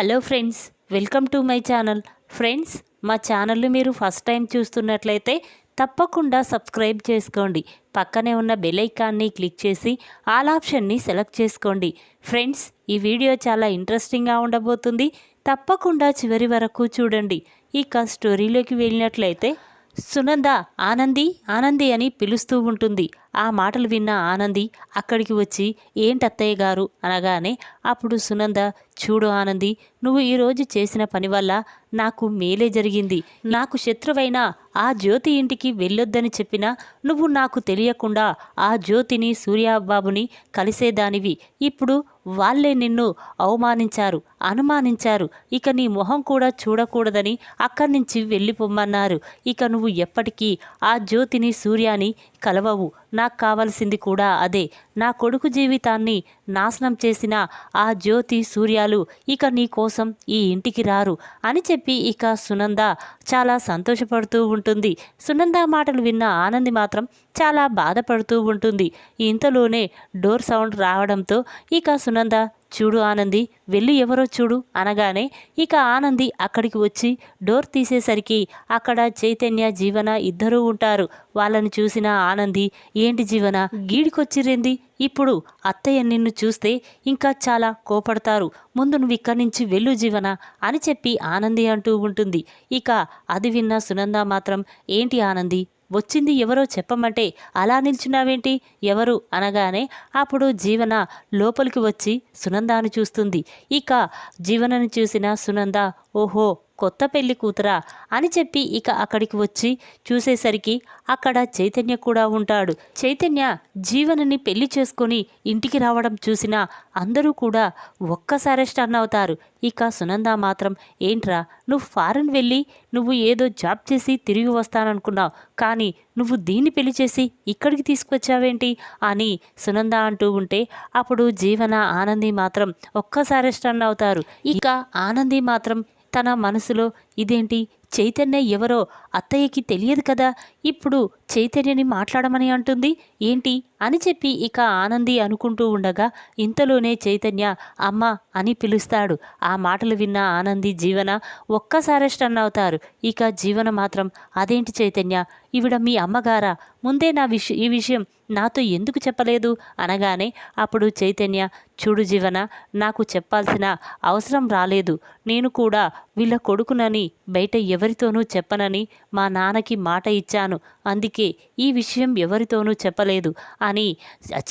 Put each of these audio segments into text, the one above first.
Hello friends welcome to my channel. Friends మా ఛానల్ని మీరు ఫస్ట్ టైం చూస్తున్నట్లయితే తప్పకుండా సబ్స్క్రైబ్ చేసుకోండి. పక్కనే ఉన్న బెల్ ఐకాన్ని క్లిక్ చేసి ఆల్ ఆప్షన్ని సెలెక్ట్ చేసుకోండి. ఫ్రెండ్స్ ఈ వీడియో చాలా ఇంట్రెస్టింగ్గా ఉండబోతుంది. తప్పకుండా చివరి వరకు చూడండి. ఇక స్టోరీలోకి వెళ్ళినట్లయితే సునంద ఆనంది ఆనంది అని పిలుస్తూ ఉంటుంది. ఆ మాటలు విన్న ఆనంది అక్కడికి వచ్చి ఏంటత్తయ్య గారు? అనగానే అప్పుడు సునంద చూడు ఆనంది నువ్వు ఈరోజు చేసిన పని వల్ల నాకు మేలే జరిగింది. నాకు శత్రువైన ఆ జ్యోతి ఇంటికి వెళ్ళొద్దని చెప్పినా నువ్వు నాకు తెలియకుండా ఆ జ్యోతిని సూర్యబాబుని కలిసేదానివి. ఇప్పుడు వాళ్ళే నిన్ను అవమానించారు అనుమానించారు. ఇక నీ మొహం కూడా చూడకూడదని అక్కడి నుంచి వెళ్ళిపోమ్మన్నారు. ఇక నువ్వు ఎప్పటికీ ఆ జ్యోతిని సూర్యాని కలవవు. నాకు కావలసింది కూడా అదే. నా కొడుకు జీవితాన్ని నాశనం చేసిన ఆ జ్యోతి సూర్యాలు ఇక నీ కోసం ఈ ఇంటికి రారు అని చెప్పి ఇక సునంద చాలా సంతోషపడుతూ ఉంటుంది. సునంద మాటలు విన్న ఆనంది మాత్రం చాలా బాధపడుతూ ఉంటుంది. ఇంతలోనే డోర్ సౌండ్ రావడంతో ఇక సునంద చూడు ఆనంది వెళ్ళి ఎవరో చూడు అనగానే ఇక ఆనంది అక్కడికి వచ్చి డోర్ తీసేసరికి అక్కడ చైతన్య జీవన ఇద్దరూ ఉంటారు. వాళ్ళని చూసిన ఆనంది ఏంటి జీవన గీడికొచ్చిరింది ఇప్పుడు అత్తయ్య నిన్ను చూస్తే ఇంకా చాలా కోపడతారు. ముందు నువ్వు ఇక్కడి నుంచి వెళ్ళు జీవన అని చెప్పి ఆనంది అంటూ ఉంటుంది. ఇక అది విన్న సునంద మాత్రం ఏంటి ఆనంది వచ్చింది ఎవరో చెప్పమంటే అలా నిల్చున్నావేంటి? ఎవరు అనగానే అప్పుడు జీవన లోపలికి వచ్చి సునందాను చూస్తుంది. ఇక జీవనను చూసిన సునంద ఓహో కొత్త పెళ్ళి కూతురా అని చెప్పి ఇక అక్కడికి వచ్చి చూసేసరికి అక్కడ చైతన్య కూడా ఉంటాడు. చైతన్య జీవనని పెళ్ళి చేసుకొని ఇంటికి రావడం చూసినా అందరూ కూడా ఒక్కసారే స్టన్ అవుతారు. ఇక సునంద మాత్రం ఏంట్రా నువ్వు ఫారెన్ వెళ్ళి నువ్వు ఏదో జాబ్ చేసి తిరిగి వస్తాననుకున్నావు. కానీ నువ్వు దీన్ని పెళ్ళి చేసి ఇక్కడికి తీసుకొచ్చావేంటి? అని సునంద అంటూ ఉంటే అప్పుడు జీవన ఆనంది మాత్రం ఒక్కసారి స్టన్ అవుతారు. ఇక ఆనంది మాత్రం తన మనసులో ఇదేంటి? చైతన్య ఎవరో అత్తయ్యకి తెలియదు కదా ఇప్పుడు చైతన్యని మాట్లాడమని అంటుంది. ఏంటి? అని చెప్పి ఇక ఆనంది అనుకుంటూ ఉండగా ఇంతలోనే చైతన్య అమ్మ అని పిలుస్తాడు. ఆ మాటలు విన్న ఆనంది జీవన ఒక్కసారి స్టన్ అవుతారు. ఇక జీవన మాత్రం అదేంటి చైతన్య? ఈవిడ మీ అమ్మగారా? ముందే నా విష ఈ విషయం నాతో ఎందుకు చెప్పలేదు? అనగానే అప్పుడు చైతన్య చూడు జీవన నాకు చెప్పాల్సిన అవసరం రాలేదు. నేను కూడా వీళ్ళ కొడుకునని బయట ఎవరితోనూ చెప్పనని మా నాన్నకి మాట ఇచ్చాను. అందుకే ఈ విషయం ఎవరితోనూ చెప్పలేదు అని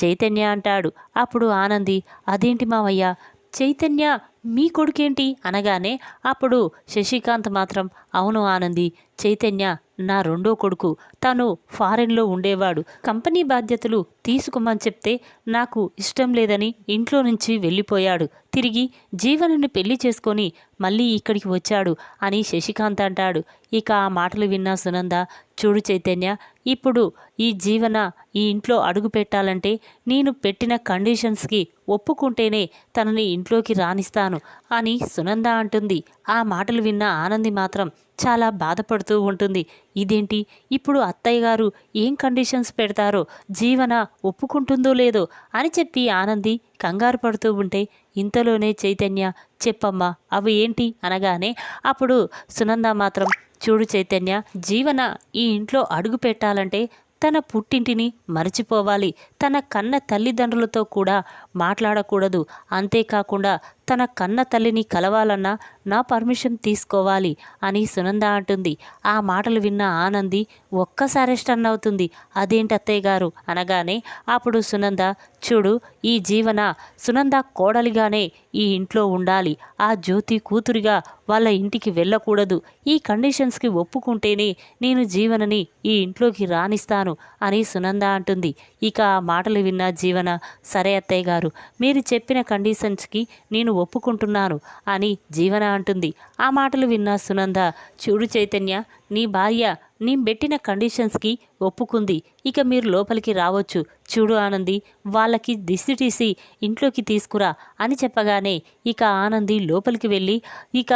చైతన్య అంటాడు. అప్పుడు ఆనంది అదేంటి మావయ్య? చైతన్య మీ కొడుకేంటి? అనగానే అప్పుడు శశికాంత్ మాత్రం అవును ఆనంది చైతన్య నా రెండో కొడుకు. తను ఫారెన్లో ఉండేవాడు. కంపెనీ బాధ్యతలు తీసుకోమని చెప్తే నాకు ఇష్టం లేదని ఇంట్లో నుంచి వెళ్ళిపోయాడు. తిరిగి జీవనని పెళ్ళి చేసుకొని మళ్ళీ ఇక్కడికి వచ్చాడు అని శశికాంత్ అంటాడు. ఇక ఆ మాటలు విన్న సునంద చూడు చైతన్య ఇప్పుడు ఈ జీవన ఈ ఇంట్లో అడుగు పెట్టాలంటే నేను పెట్టిన కండిషన్స్కి ఒప్పుకుంటేనే తనని ఇంట్లోకి రాణిస్తాను అని సునంద అంటుంది. ఆ మాటలు విన్న ఆనంది మాత్రం చాలా బాధపడుతూ ఉంటుంది. ఇదేంటి? ఇప్పుడు అత్తయ్య గారు ఏం కండిషన్స్ పెడతారో జీవన ఒప్పుకుంటుందో లేదో అని చెప్పి ఆనంది కంగారు పడుతూ ఉంటే ఇంతలోనే చైతన్య చెప్పమ్మా అవి ఏంటి? అనగానే అప్పుడు సునంద మాత్రం చూడు చైతన్య జీవన ఈ ఇంట్లో అడుగు పెట్టాలంటే తన పుట్టింటిని మరచిపోవాలి. తన కన్న తల్లిదండ్రులతో కూడా మాట్లాడకూడదు. అంతేకాకుండా తన కన్న తల్లిని కలవాలన్నా నా పర్మిషన్ తీసుకోవాలి అని సునంద అంటుంది. ఆ మాటలు విన్న ఆనంది ఒక్కసారి స్టన్ అవుతుంది. అదేంటి అత్తయ్య గారు? అనగానే అప్పుడు సునంద చూడు ఈ జీవన సునంద కోడలిగానే ఈ ఇంట్లో ఉండాలి. ఆ జ్యోతి కూతురిగా వాళ్ళ ఇంటికి వెళ్ళకూడదు. ఈ కండిషన్స్కి ఒప్పుకుంటేనే నేను జీవనని ఈ ఇంట్లోకి రాణిస్తాను అని సునంద అంటుంది. ఇక ఆ మాటలు విన్న జీవన సరే అత్తయ్య గారు మీరు చెప్పిన కండిషన్స్కి నేను ఒప్పుకుంటున్నాను అని జీవన అంటుంది. ఆ మాటలు విన్న సునంద చూడు చైతన్య నీ భార్య నీ పెట్టిన కండిషన్స్కి ఒప్పుకుంది. ఇక మీరు లోపలికి రావచ్చు. చూడు ఆనంది వాళ్ళకి దిష్టి తీసి ఇంట్లోకి తీసుకురా అని చెప్పగానే ఇక ఆనంది లోపలికి వెళ్ళి ఇక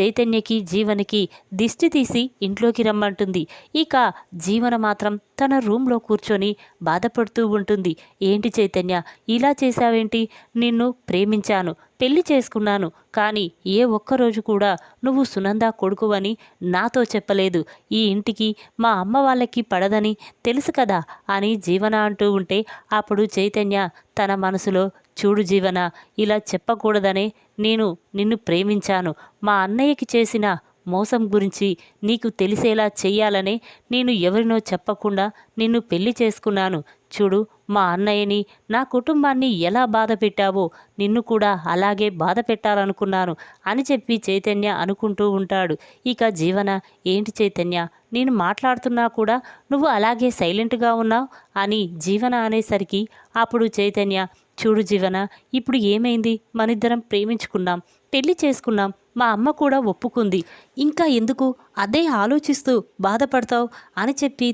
చైతన్యకి జీవనకి దిష్టి తీసి ఇంట్లోకి రమ్మంటుంది. ఇక జీవన మాత్రం తన రూమ్లో కూర్చొని బాధపడుతూ ఉంటుంది. ఏంటి చైతన్య ఇలా చేశావేంటి? నిన్ను ప్రేమించాను. పెళ్ళి చేసుకున్నాను కానీ ఏ ఒక్కరోజు కూడా నువ్వు సునంద కొడుకువని నాతో చెప్పలేదు. ఈ ఇంటికి మా అమ్మ వాళ్ళకి పడదని తెలుసు కదా అని జీవన అంటూ ఉంటే అప్పుడు చైతన్య తన మనసులో చూడు జీవన ఇలా చెప్పకూడదనే నేను నిన్ను ప్రేమించాను. మా అన్నయ్యకి చేసిన మోసం గురించి నీకు తెలిసేలా చెయ్యాలనే నేను ఎవరినో చెప్పకుండా నిన్ను పెళ్ళి చేసుకున్నాను. చూడు మా అన్నయ్యని నా కుటుంబాన్ని ఎలా బాధ పెట్టావో నిన్ను కూడా అలాగే బాధ పెట్టాలనుకున్నాను అని చెప్పి చైతన్య అనుకుంటూ ఉంటాడు. ఇక జీవన ఏంటి చైతన్య? నేను మాట్లాడుతున్నా కూడా నువ్వు అలాగే సైలెంట్గా ఉన్నావు అని జీవన అనేసరికి అప్పుడు చైతన్య చూడు జీవన ఇప్పుడు ఏమైంది? మనిద్దరం ప్రేమించుకున్నాం. పెళ్ళి చేసుకున్నాం. మా అమ్మ కూడా ఒప్పుకుంది. ఇంకా ఎందుకు? అదే ఆలోచిస్తూ బాధపడతావు అని చెప్పి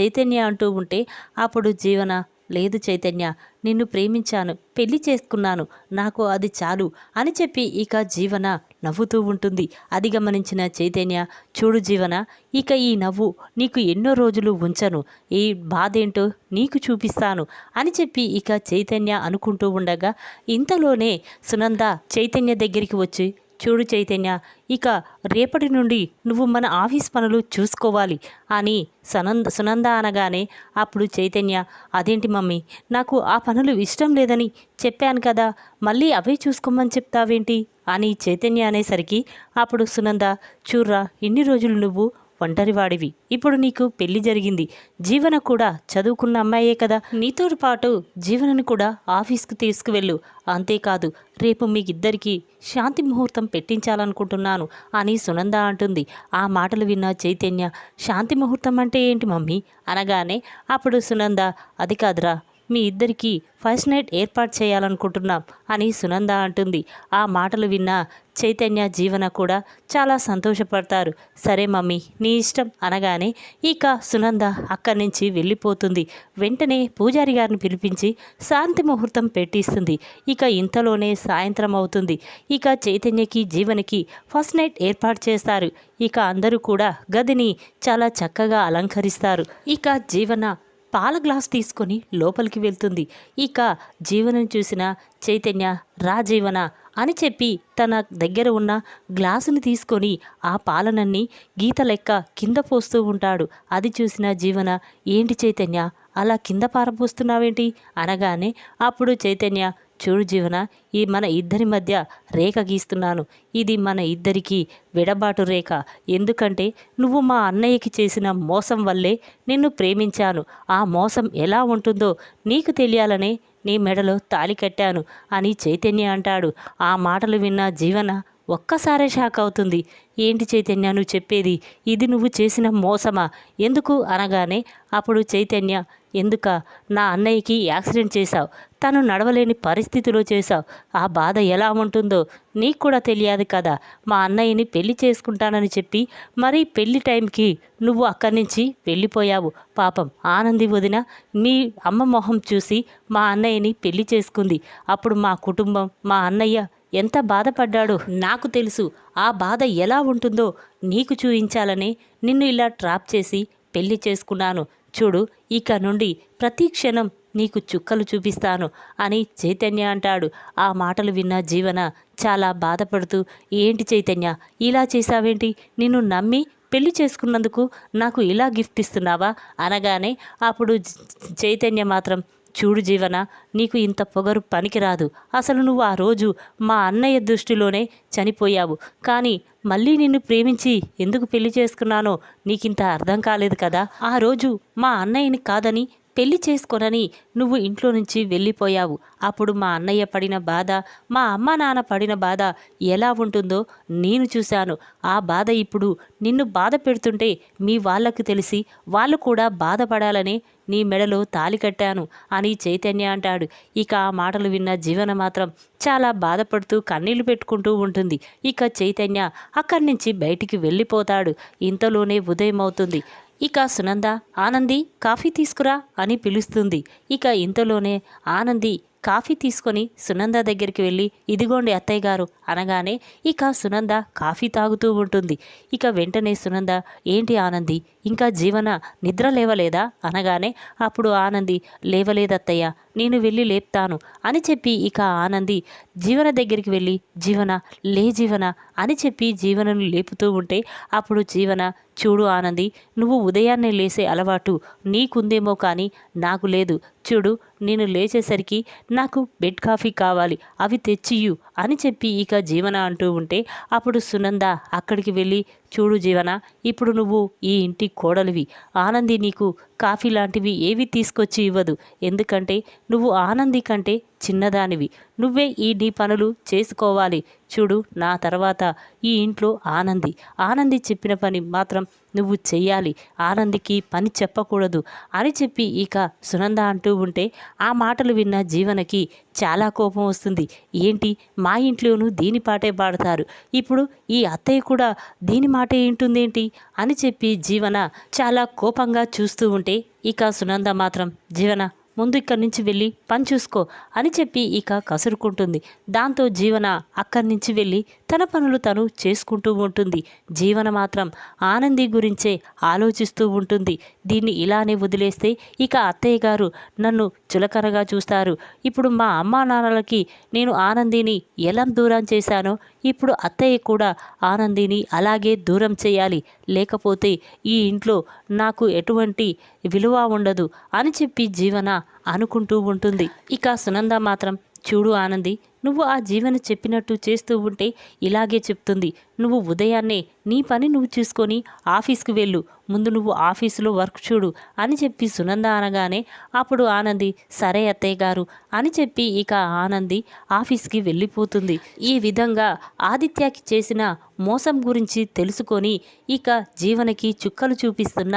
చైతన్య అంటూ ఉంటే అప్పుడు జీవన లేదు చైతన్య నిన్ను ప్రేమించాను పెళ్ళి చేసుకున్నాను నాకు అది చాలు అని చెప్పి ఇక జీవన నవ్వుతూ ఉంటుంది. అది గమనించిన చైతన్య చూడు జీవన ఇక ఈ నవ్వు నీకు ఎన్నో రోజులు ఉంచను ఈ బాధేంటో నీకు చూపిస్తాను అని చెప్పి ఇక చైతన్య అనుకుంటూ ఉండగా ఇంతలోనే సునంద చైతన్య దగ్గరికి వచ్చి చూడు చైతన్య ఇక రేపటి నుండి నువ్వు మన ఆఫీస్ పనులు చూసుకోవాలి అని సనంద సునంద అనగానే అప్పుడు చైతన్య అదేంటి మమ్మీ నాకు ఆ పనులు ఇష్టం లేదని చెప్పాను కదా మళ్ళీ అవే చూసుకోమని చెప్తావేంటి? అని చైతన్య అనేసరికి అప్పుడు సునంద చూర్రా ఇన్ని రోజులు నువ్వు ఒంటరివాడివి. ఇప్పుడు నీకు పెళ్ళి జరిగింది. జీవన కూడా చదువుకున్న అమ్మాయే కదా. నీతో పాటు జీవనను కూడా ఆఫీస్కి తీసుకువెళ్ళు. అంతేకాదు రేపు మీకిద్దరికీ శాంతి ముహూర్తం పెట్టించాలనుకుంటున్నాను అని సునంద అంటుంది. ఆ మాటలు విన్న చైతన్య శాంతి ముహూర్తం అంటే ఏంటి మమ్మీ? అనగానే అప్పుడు సునంద అది కాదురా మీ ఇద్దరికీ ఫస్ట్ నైట్ ఏర్పాటు చేయాలనుకుంటున్నాం అని సునంద అంటుంది. ఆ మాటలు విన్న చైతన్య జీవన కూడా చాలా సంతోషపడతారు. సరే మమ్మీ నీ ఇష్టం అనగానే ఇక సునంద అక్కడి నుంచి వెళ్ళిపోతుంది. వెంటనే పూజారి గారిని పిలిపించి శాంతి ముహూర్తం పెట్టిస్తుంది. ఇక ఇంతలోనే సాయంత్రం అవుతుంది. ఇక చైతన్యకి జీవనకి ఫస్ట్ నైట్ ఏర్పాటు చేస్తారు. ఇక అందరూ కూడా గదిని చాలా చక్కగా అలంకరిస్తారు. ఇక జీవన పాల గ్లాస్ తీసుకొని లోపలికి వెళ్తుంది. ఇక జీవనం చూసిన చైతన్య రాజీవన అని చెప్పి తన దగ్గర ఉన్న గ్లాసుని తీసుకొని ఆ పాలనన్ని గీత లెక్క కింద పోస్తూ ఉంటాడు. అది చూసిన జీవన ఏంటి చైతన్య అలా కింద పారపోస్తున్నావేంటి అనగానే అప్పుడు చైతన్య చూడు జీవన ఈ మన ఇద్దరి మధ్య రేఖ గీస్తున్నాను. ఇది మన ఇద్దరికి విడబాటు రేఖ. ఎందుకంటే నువ్వు మా అన్నయ్యకి చేసిన మోసం వల్లే నిన్ను ప్రేమించాను. ఆ మోసం ఎలా ఉంటుందో నీకు తెలియాలనే నీ మెడలో తాలి కట్టాను అని చైతన్య అంటాడు. ఆ మాటలు విన్న జీవన ఒక్కసారే షాక్ అవుతుంది. ఏంటి చైతన్య నువ్వు చెప్పేది? ఇది నువ్వు చేసిన మోసమా? ఎందుకు అనగానే అప్పుడు చైతన్య ఎందుక నా అన్నయ్యకి యాక్సిడెంట్ చేశావు. తను నడవలేని పరిస్థితిలో చేశావు. ఆ బాధ ఎలా ఉంటుందో నీకు కూడా తెలియదు కదా. మా అన్నయ్యని పెళ్ళి చేసుకుంటానని చెప్పి మరి పెళ్ళి టైంకి నువ్వు అక్కడి నుంచి వెళ్ళిపోయావు. పాపం ఆనంది వదిన మీ అమ్మ మొహం చూసి మా అన్నయ్యని పెళ్ళి చేసుకుంది. అప్పుడు మా కుటుంబం మా అన్నయ్య ఎంత బాధపడ్డాడో నాకు తెలుసు. ఆ బాధ ఎలా ఉంటుందో నీకు చూయించాలని నిన్ను ఇలా ట్రాప్ చేసి పెళ్ళి చేసుకున్నాను. చూడు ఇక నుండి ప్రతి క్షణం నీకు చుక్కలు చూపిస్తాను అని చైతన్య అంటాడు. ఆ మాటలు విన్న జీవన చాలా బాధపడుతూ ఏంటి చైతన్య ఇలా చేశావేంటి? నిన్ను నమ్మి పెళ్ళి చేసుకున్నందుకు నాకు ఇలా గిఫ్ట్ ఇస్తున్నావా? అనగానే అప్పుడు చైతన్య మాత్రం చూడు జీవన నీకు ఇంత పొగరు పనికిరాదు. అసలు నువ్వు ఆ రోజు మా అన్నయ్య దృష్టిలోనే చనిపోయావు. కానీ మళ్ళీ నిన్ను ప్రేమించి ఎందుకు పెళ్ళి చేసుకున్నానో నీకింత అర్థం కాలేదు కదా. ఆ రోజు మా అన్నయ్యని కాదని పెళ్ళి చేసుకోనని నువ్వు ఇంట్లో నుంచి వెళ్ళిపోయావు. అప్పుడు మా అన్నయ్య పడిన బాధ మా అమ్మ నాన్న పడిన బాధ ఎలా ఉంటుందో నేను చూశాను. ఆ బాధ ఇప్పుడు నిన్ను బాధ పెడుతుంటే మీ వాళ్ళకు తెలిసి వాళ్ళు కూడా బాధపడాలని నీ మెడలో తాలి కట్టాను అని చైతన్య అంటాడు. ఇక ఆ మాటలు విన్న జీవన మాత్రం చాలా బాధపడుతూ కన్నీళ్ళు పెట్టుకుంటూ ఉంటుంది. ఇక చైతన్య అక్కడి నుంచి బయటికి వెళ్ళిపోతాడు. ఇంతలోనే ఉదయం అవుతుంది ఇక సునంద ఆనంది కాఫీ తీసుకురా అని పిలుస్తుంది. ఇక ఇంతలోనే ఆనంది కాఫీ తీసుకొని సునంద దగ్గరికి వెళ్ళి ఇదిగోండి అత్తయ్య గారు అనగానే ఇక సునంద కాఫీ తాగుతూ ఉంటుంది. ఇక వెంటనే సునంద ఏంటి ఆనంది ఇంకా జీవన నిద్ర లేవలేదా? అనగానే అప్పుడు ఆనంది లేవలేదత్తయ్య నేను వెళ్ళి లేపుతాను అని చెప్పి ఇక ఆనంది జీవన దగ్గరికి వెళ్ళి జీవన లే జీవన అని చెప్పి జీవనను లేపుతూ ఉంటే అప్పుడు జీవన చూడు ఆనంది నువ్వు ఉదయాన్నే లేసే అలవాటు నీకుందేమో కానీ నాకు లేదు. చూడు నేను లేచేసరికి నాకు బెడ్ కాఫీ కావాలి అవి తెచ్చియు అని చెప్పి ఇక జీవన అంటూ ఉంటే అప్పుడు సునంద అక్కడికి వెళ్ళి చూడు జీవన ఇప్పుడు నువ్వు ఈ ఇంటి కోడలివి. ఆనంది నీకు కాఫీ లాంటివి ఏవి తీసుకొచ్చి ఇవ్వదు. ఎందుకంటే నువ్వు ఆనంది కంటే చిన్నదానివి. నువ్వే ఈ నీ పనులు చేసుకోవాలి. చూడు నా తర్వాత ఈ ఇంట్లో ఆనంది. ఆనంది చెప్పిన పని మాత్రం నువ్వు చెయ్యాలి. ఆనందికి పని చెప్పకూడదు. అని చెప్పి ఇక సునంద అంటూ ఉంటే ఆ మాటలు విన్న జీవనకి చాలా కోపం వస్తుంది. ఏంటి? మా ఇంట్లోనూ దీని పాటే పాడతారు. ఇప్పుడు ఈ అత్తయ్య కూడా దీని మాటే ఏంటి అని చెప్పి జీవన చాలా కోపంగా చూస్తూ ఉంటే ఇక సునంద మాత్రం జీవన ముందు ఇక్కడి నుంచి వెళ్ళి పని చూసుకో అని చెప్పి ఇక కసురుకుంటుంది. దాంతో జీవన అక్కడి నుంచి వెళ్ళి తన పనులు తను చేసుకుంటూ ఉంటుంది. జీవన మాత్రం ఆనంది గురించే ఆలోచిస్తూ ఉంటుంది. దీన్ని ఇలానే వదిలేస్తే ఇక అత్తయ్య గారు నన్ను చులకనగా చూస్తారు. ఇప్పుడు మా అమ్మా నాన్నలకి నేను ఆనందిని ఎలా దూరం చేశానో ఇప్పుడు అత్తయ్య కూడా ఆనందిని అలాగే దూరం చేయాలి. లేకపోతే ఈ ఇంట్లో నాకు ఎటువంటి విలువ ఉండదు అని చెప్పి జీవన అనుకుంటూ ఉంటుంది. ఇక సునంద మాత్రం చూడు ఆనంది నువ్వు ఆ జీవన చెప్పినట్టు చేస్తూ ఉంటే ఇలాగే చెప్తుంది. నువ్వు ఉదయాన్నే నీ పని నువ్వు చూసుకొని ఆఫీస్కి వెళ్ళు. ముందు నువ్వు ఆఫీసులో వర్క్ చూడు అని చెప్పి సునంద అనగానే అప్పుడు ఆనంది సరే అత్తయ్య గారు అని చెప్పి ఇక ఆనంది ఆఫీస్కి వెళ్ళిపోతుంది. ఈ విధంగా ఆదిత్యకి చేసిన మోసం గురించి తెలుసుకొని ఇక జీవనకి చుక్కలు చూపిస్తున్న